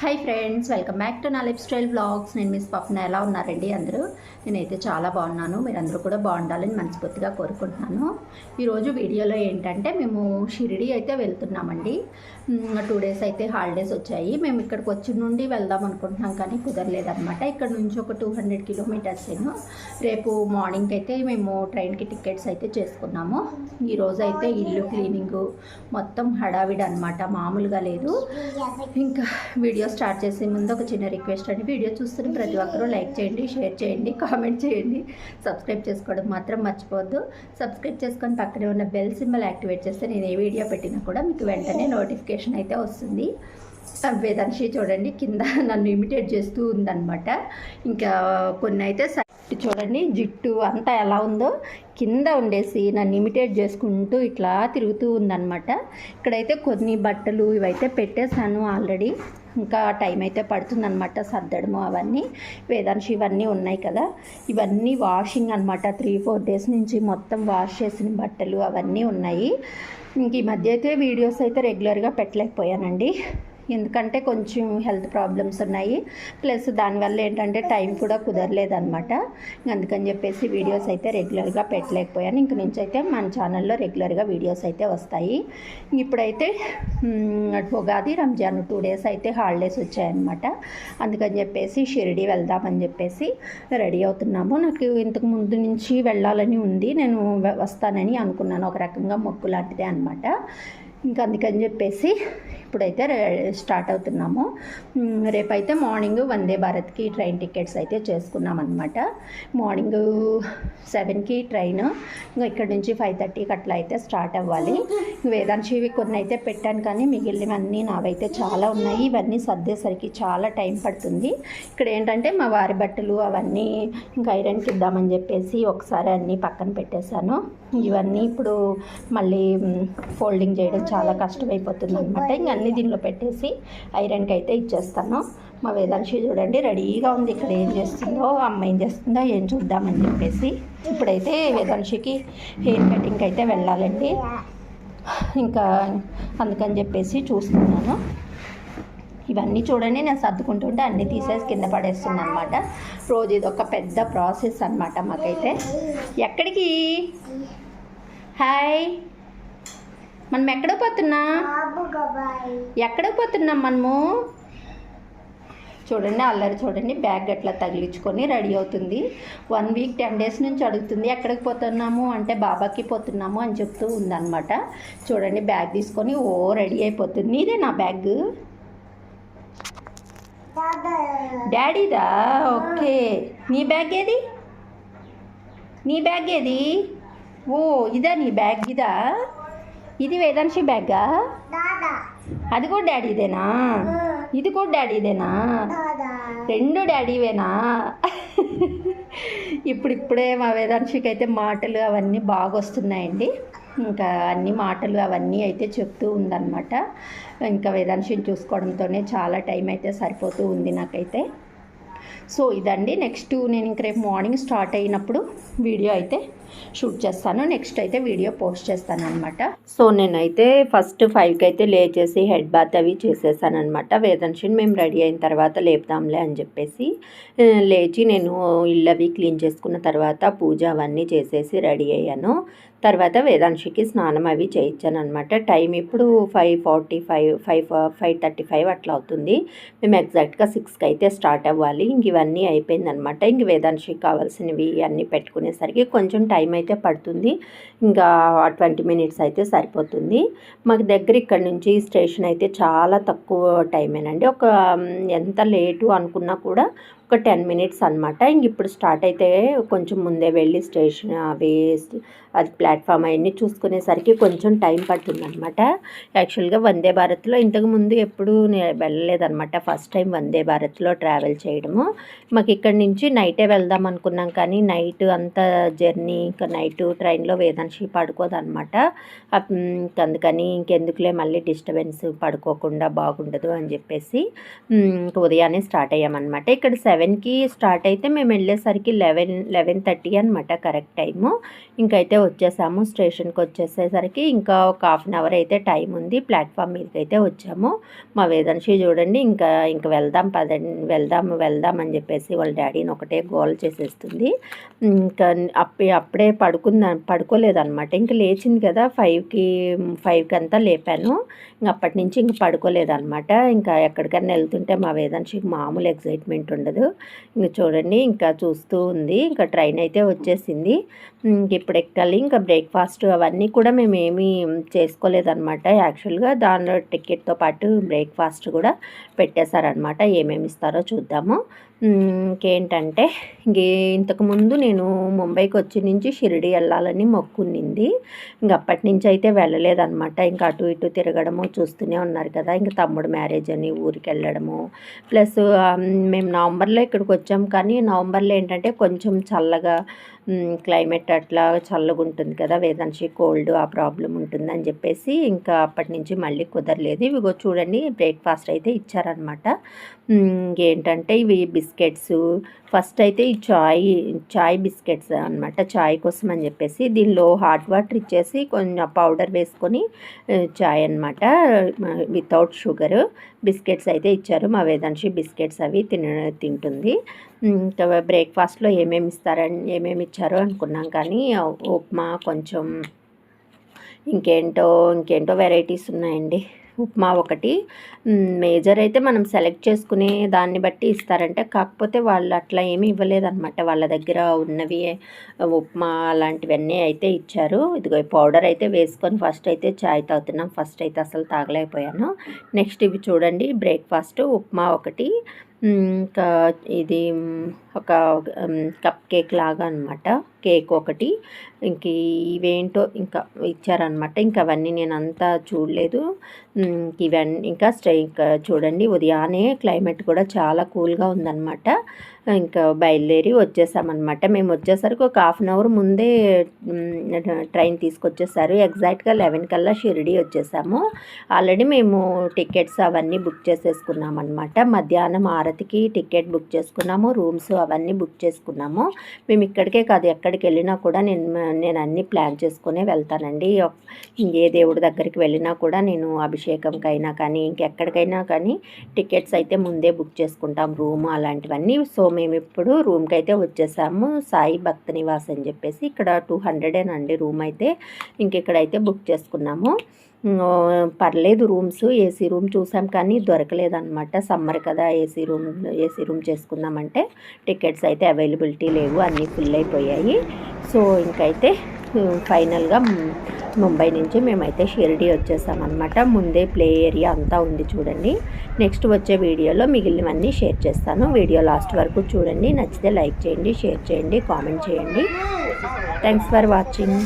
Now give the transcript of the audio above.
Hi friends welcome back to నా lifestyle blogs నేను miss పప్న ఎలా ఉన్నారండి అందరూ? నేనైతే చాలా బాగున్నాను. మీరందరూ కూడా బాగుండాలని మనస్ఫూర్తిగా కోరుకుంటున్నాను. ఈరోజు వీడియోలో ఏంటంటే మేము షిరిడి అయితే వెళ్తున్నామండి. టూ డేస్ అయితే హాలిడేస్ వచ్చాయి. మేము ఇక్కడికి వచ్చి నుండి వెళ్దాం అనుకుంటున్నాం కానీ కుదరలేదనమాట ఇక్కడ నుంచి ఒక టూ హండ్రెడ్ కిలోమీటర్స్ ఏమో. రేపు మార్నింగ్ అయితే మేము ట్రైన్కి టికెట్స్ అయితే చేసుకున్నాము. ఈరోజు అయితే ఇల్లు క్లీనింగ్ మొత్తం హడావిడి అనమాట మామూలుగా లేదు. ఇంకా వీడియో స్టార్ట్ చేసే ముందు ఒక చిన్న రిక్వెస్ట్ అండి. వీడియో చూస్తున్న ప్రతి ఒక్కరూ లైక్ చేయండి షేర్ చేయండి కామెంట్ చేయండి. సబ్స్క్రైబ్ చేసుకోవడం మాత్రం మర్చిపోవద్దు. సబ్స్క్రైబ్ చేసుకొని పక్కనే ఉన్న బెల్ సింబల్ యాక్టివేట్ చేస్తే నేను ఏ వీడియో పెట్టినా కూడా మీకు వెంటనే నోటిఫికేషన్ అయితే వస్తుంది. వేదాంశి చూడండి కింద నన్ను ఇమిటేట్ చేస్తూ ఉందనమాట ఇంకా కొన్ని అయితే సైడ్ చూడండి జిట్టు అంతా ఎలా ఉందో. కింద ఉండేసి నన్ను ఇమిటేట్ చేసుకుంటూ ఇట్లా తిరుగుతూ ఉందనమాట ఇక్కడైతే కొన్ని బట్టలు ఇవైతే పెట్టేశాను ఆల్రెడీ. ఇంకా టైం అయితే పడుతుందనమాట సర్దడము అవన్నీ. వేదాంశి ఇవన్నీ ఉన్నాయి కదా. ఇవన్నీ వాషింగ్ అనమాట త్రీ ఫోర్ డేస్ నుంచి మొత్తం వాష్ చేసిన బట్టలు అవన్నీ ఉన్నాయి. ఇంక ఈ మధ్య అయితే వీడియోస్ అయితే రెగ్యులర్గా పెట్టలేకపోయానండి. ఎందుకంటే కొంచెం హెల్త్ ప్రాబ్లమ్స్ ఉన్నాయి. ప్లస్ దానివల్ల ఏంటంటే టైం కూడా కుదరలేదనమాట అందుకని చెప్పేసి వీడియోస్ అయితే రెగ్యులర్గా పెట్టలేకపోయాను. ఇంక నుంచి అయితే మన ఛానల్లో రెగ్యులర్గా వీడియోస్ అయితే వస్తాయి. ఇప్పుడైతే ఉగాది రంజాన్ టూ డేస్ అయితే హాలిడేస్ వచ్చాయన్నమాట. అందుకని చెప్పేసి షిరిడి వెళ్దామని చెప్పేసి రెడీ అవుతున్నాము. నాకు ఇంతకు ముందు నుంచి వెళ్ళాలని ఉంది. నేను వస్తానని అనుకున్నాను. ఒక రకంగా మొక్కు లాంటిదే అనమాట ఇంకా అందుకని చెప్పేసి ఇప్పుడైతే స్టార్ట్ అవుతున్నాము. రేపైతే మార్నింగ్ వందే భారత్కి ట్రైన్ టికెట్స్ అయితే చేసుకున్నాం అనమాట మార్నింగ్ సెవెన్కి ట్రైన్ ఇంకా ఇక్కడ నుంచి ఫైవ్ థర్టీకి అట్లా అయితే స్టార్ట్ అవ్వాలి. వేదాంశివి కొన్ని అయితే పెట్టాను కానీ మిగిలినవన్నీ నావైతే చాలా ఉన్నాయి. ఇవన్నీ సర్దేసరికి చాలా టైం పడుతుంది. ఇక్కడ ఏంటంటే మా వారి బట్టలు అవన్నీ ఇంకా ఐరన్కి ఇద్దామని చెప్పేసి ఒకసారి అన్నీ పక్కన పెట్టేశాను. ఇవన్నీ ఇప్పుడు మళ్ళీ ఫోల్డింగ్ చేయడం చాలా కష్టమైపోతుంది అనమాట ఇంక అన్ని దీనిలో పెట్టేసి ఐరన్కి అయితే ఇచ్చేస్తాను. మా వేదాంశి చూడండి రెడీగా ఉంది. ఇక్కడ ఏం చేస్తుందో అమ్మ ఏం చేస్తుందో ఏం చూద్దామని చెప్పేసి ఇప్పుడైతే వేదాంశికి హెయిర్ కటింగ్కి అయితే వెళ్ళాలండి. ఇంకా అందుకని చెప్పేసి చూస్తున్నాను. ఇవన్నీ చూడండి నేను సర్దుకుంటుంటే అన్నీ తీసేసి కింద పడేస్తుంది అనమాట రోజు ఇది ఒక పెద్ద ప్రాసెస్ అనమాట మాకైతే. ఎక్కడికి? హాయ్. మనం ఎక్కడ పోతున్నా? ఎక్కడ పోతున్నాం మనము? చూడండి అల్లరి చూడండి బ్యాగ్ అట్లా తగిలించుకొని రెడీ అవుతుంది. వన్ వీక్ టెన్ డేస్ నుంచి అడుగుతుంది ఎక్కడికి పోతున్నాము? అంటే బాబాకి పోతున్నాము అని చెప్తూ ఉందన్నమాట. చూడండి బ్యాగ్ తీసుకొని ఓ రెడీ అయిపోతుంది. నీదే నా బ్యాగ్? డాడీదా? ఓకే. నీ బ్యాగ్ ఏది? నీ బ్యాగ్ ఏది? ఓ ఇదా నీ బ్యాగ్ ఇదా? ఇది వేదాంశి బ్యాగా? అది కూడా డాడీదేనా ఇది కూడా డాడీదేనా రెండు డాడీవేనా ఇప్పుడు ఇప్పుడే మా వేదాంశికి అయితే మాటలు అవన్నీ బాగా వస్తున్నాయండి. ఇంకా అన్ని మాటలు అవన్నీ అయితే చెప్తూ ఉందన్నమాట. ఇంకా వేదాంశిని చూసుకోవడంతోనే చాలా టైం అయితే సరిపోతూ ఉంది నాకైతే. సో ఇదండి. నెక్స్ట్ నేను ఇంక రేపు మార్నింగ్ స్టార్ట్ అయినప్పుడు వీడియో అయితే షూట్ చేస్తాను. నెక్స్ట్ అయితే వీడియో పోస్ట్ చేస్తాను అనమాట సో నేనైతే ఫస్ట్ ఫైవ్కి అయితే లేచేసి హెడ్ బాత్ అవి చేసేసాను అనమాట వేదన్షన్ మేము రెడీ అయిన తర్వాత లేపుదాంలే అని చెప్పేసి లేచి నేను ఇల్లు అవి క్లీన్ చేసుకున్న తర్వాత పూజ అవన్నీ చేసేసి రెడీ అయ్యాను. తర్వాత వేదాంశికి స్నానం అవి చేయించాను అనమాట టైం ఇప్పుడు five forty five five five thirty five అట్లా అవుతుంది. మేము ఎగ్జాక్ట్గా సిక్స్కి అయితే స్టార్ట్ అవ్వాలి. ఇంక ఇవన్నీ అయిపోయిందనమాట ఇంక వేదాంశికి కావాల్సినవి అన్నీ పెట్టుకునేసరికి కొంచెం టైం అయితే పడుతుంది. ఇంకా ట్వంటీ మినిట్స్ అయితే సరిపోతుంది. మాకు దగ్గర ఇక్కడ నుంచి స్టేషన్ అయితే చాలా తక్కువ టైమేనండి. ఒక ఎంత లేటు అనుకున్నా కూడా ఒక టెన్ మినిట్స్ అనమాట ఇంక ఇప్పుడు స్టార్ట్ అయితే కొంచెం ముందే వెళ్ళి స్టేషన్ అవి అది ప్లాట్ఫామ్ అవన్నీ చూసుకునేసరికి కొంచెం టైం పడుతుందనమాట యాక్చువల్గా వందే భారత్లో ఇంతకు ముందు ఎప్పుడు నేను ఫస్ట్ టైం వందే భారత్లో ట్రావెల్ చేయడము. మాకు ఇక్కడి నుంచి నైటే వెళ్దాం అనుకున్నాం కానీ నైట్ అంత జర్నీ ఇంకా నైట్ ట్రైన్లో వేదాంశి పడుకోదనమాట అందుకని ఇంకెందుకులే మళ్ళీ డిస్టర్బెన్స్ పడుకోకుండా బాగుండదు అని చెప్పేసి ఉదయాన్నే స్టార్ట్ అయ్యామన్నమాట. ఇక్కడ సెవెన్కి స్టార్ట్ అయితే మేము వెళ్ళేసరికి లెవెన్ లెవెన్ థర్టీ అనమాట కరెక్ట్ టైము. ఇంకైతే వచ్చేసాము స్టేషన్కి వచ్చేసేసరికి ఇంకా ఒక హాఫ్ అన్ అవర్ అయితే టైం ఉంది ప్లాట్ఫామ్ మీదకి అయితే వచ్చాము. మా వేదన్షి చూడండి ఇంకా ఇంకా వెళ్దాం పదండి వెళ్దాము వెళ్దాం అని చెప్పేసి వాళ్ళ డాడీని ఒకటే గోల్ చేసేస్తుంది. ఇంకా అప్పుడే అప్పుడే పడుకుందా పడుకోలేదన్నమాట. ఇంకా లేచింది కదా ఫైవ్కి ఫైవ్కి అంతా లేపాను. ఇంక అప్పటి నుంచి ఇంక పడుకోలేదన్నమాట. ఇంకా ఎక్కడికైనా వెళ్తుంటే మా వేదాంశికి మామూలు ఎగ్జైట్మెంట్ ఉండదు. ఇంకా చూడండి ఇంకా చూస్తూ ఉంది. ఇంకా ట్రైన్ అయితే వచ్చేసింది. ఇంక ఇప్పుడు ఎక్కాలి ఇంకా బ్రేక్ఫాస్ట్ అవన్నీ కూడా మేము ఏమీ చేసుకోలేదన్నమాట. యాక్చువల్గా దానిలో టికెట్తో పాటు బ్రేక్ఫాస్ట్ కూడా పెట్టేశారనమాట ఏమేమి ఇస్తారో చూద్దాము. ఇంకేంటంటే ఇంకే ఇంతకుముందు నేను ముంబైకి వచ్చి నుంచి షిరిడి వెళ్ళాలని మొక్కునింది ఇంక అప్పటి నుంచి అయితే వెళ్ళలేదన్నమాట. ఇంకా అటు ఇటు తిరగడము చూస్తూనే ఉన్నారు కదా. ఇంక తమ్ముడు మ్యారేజ్ అని ఊరికి వెళ్ళడము. ప్లస్ మేము నవంబర్లో ఇక్కడికి వచ్చాం. కానీ నవంబర్లో ఏంటంటే కొంచెం చల్లగా క్లైమేట్ అట్లా చల్లగా ఉంటుంది కదా వేదాంశి కోల్డ్ ఆ ప్రాబ్లం ఉంటుందని చెప్పేసి ఇంకా అప్పటి నుంచి మళ్ళీ కుదరలేదు. ఇవిగో చూడండి బ్రేక్ఫాస్ట్ అయితే ఇచ్చారనమాట ఏంటంటే ఇవి బిస్కెట్స్ ఫస్ట్ అయితే ఈ చాయ్ చాయ్ బిస్కెట్స్ అనమాట చాయ్ కోసం అని చెప్పేసి దీనిలో హాట్ వాటర్ ఇచ్చేసి కొంచెం పౌడర్ వేసుకొని చాయ్ అనమాట వితౌట్ షుగర్. బిస్కెట్స్ అయితే ఇచ్చారు మా వేదాంశి బిస్కెట్స్ అవి తిన తింటుంది. ఇంకా బ్రేక్ఫాస్ట్లో ఏమేమి ఇస్తారని ఏమేమి ఇచ్చారో అనుకున్నాం కానీ ఉప్మా కొంచెం ఇంకేంటో ఇంకేంటో వెరైటీస్ ఉన్నాయండి. ఉప్మా ఒకటి. మేజర్ అయితే మనం సెలెక్ట్ చేసుకునే దాన్ని బట్టి ఇస్తారంటే. కాకపోతే వాళ్ళు అట్లా ఏమీ ఇవ్వలేదన్నమాట. వాళ్ళ దగ్గర ఉన్నవి ఉప్మా అలాంటివన్నీ అయితే ఇచ్చారు. ఇదిగో పౌడర్ అయితే వేసుకొని ఫస్ట్ అయితే చాయ్ తాగుతున్నాం. ఫస్ట్ అయితే అసలు తాగలేకపోయాను. నెక్స్ట్ ఇవి చూడండి. బ్రేక్ఫాస్ట్ ఉప్మా ఒకటి. ఇంకా ఇది ఒక కప్ కేక్ లాగా అనమాట కేక్ ఒకటి. ఇంక ఇవేంటో ఇంకా ఇచ్చారనమాట ఇంకా అవన్నీ నేను అంతా చూడలేదు ఇవన్నీ ఇంకా స్ట్రై ఇంకా చూడండి ఉదయాన్నే క్లైమేట్ కూడా చాలా కూల్గా ఉందన్నమాట. ఇంకా బయలుదేరి వచ్చేసామన్నమాట. మేము వచ్చేసరికి ఒక హాఫ్ అన్ అవర్ ముందే ట్రైన్ తీసుకొచ్చేసారు. ఎగ్జాక్ట్గా లెవెన్ కల్లా షిరిడి వచ్చేసాము. ఆల్రెడీ మేము టికెట్స్ అవన్నీ బుక్ చేసేసుకున్నాం అనమాట మధ్యాహ్నం ఆరతికి టికెట్ బుక్ చేసుకున్నాము. రూమ్స్ అవన్నీ బుక్ చేసుకున్నాము. మేము ఇక్కడికే కాదు ఎక్కడికి వెళ్ళినా కూడా నేను నేను అన్నీ ప్లాన్ చేసుకునే వెళ్తానండి. ఏ దేవుడి దగ్గరికి వెళ్ళినా కూడా నేను అభిషేకంకైనా కానీ ఇంకెక్కడికైనా కానీ టికెట్స్ అయితే ముందే బుక్ చేసుకుంటాం. రూమ్ అలాంటివన్నీ. సో మేము ఇప్పుడు రూమ్కి అయితే వచ్చేసాము. సాయి భక్త నివాస్ అని చెప్పేసి ఇక్కడ టూ హండ్రెడేనండి రూమ్ అయితే ఇంకెక్కడైతే బుక్ చేసుకున్నాము. పర్లేదు రూమ్స్ ఏసీ రూమ్ చూసాం కానీ దొరకలేదన్నమాట. సమ్మర్ కదా ఏసీ రూమ్ ఏసీ రూమ్ చేసుకుందామంటే టికెట్స్ అయితే అవైలబిలిటీ లేవు అన్నీ ఫుల్ అయిపోయాయి. సో ఇంకైతే ఫైనల్గా ముంబై నుంచి మేమైతే షిరిడి వచ్చేసామన్నమాట. ముందే ప్లే ఏరియా అంతా ఉంది చూడండి. నెక్స్ట్ వచ్చే వీడియోలో మిగిలినవన్నీ షేర్ చేస్తాను. వీడియో లాస్ట్ వరకు చూడండి. నచ్చితే లైక్ చేయండి షేర్ చేయండి కామెంట్ చేయండి. Thanks for watching.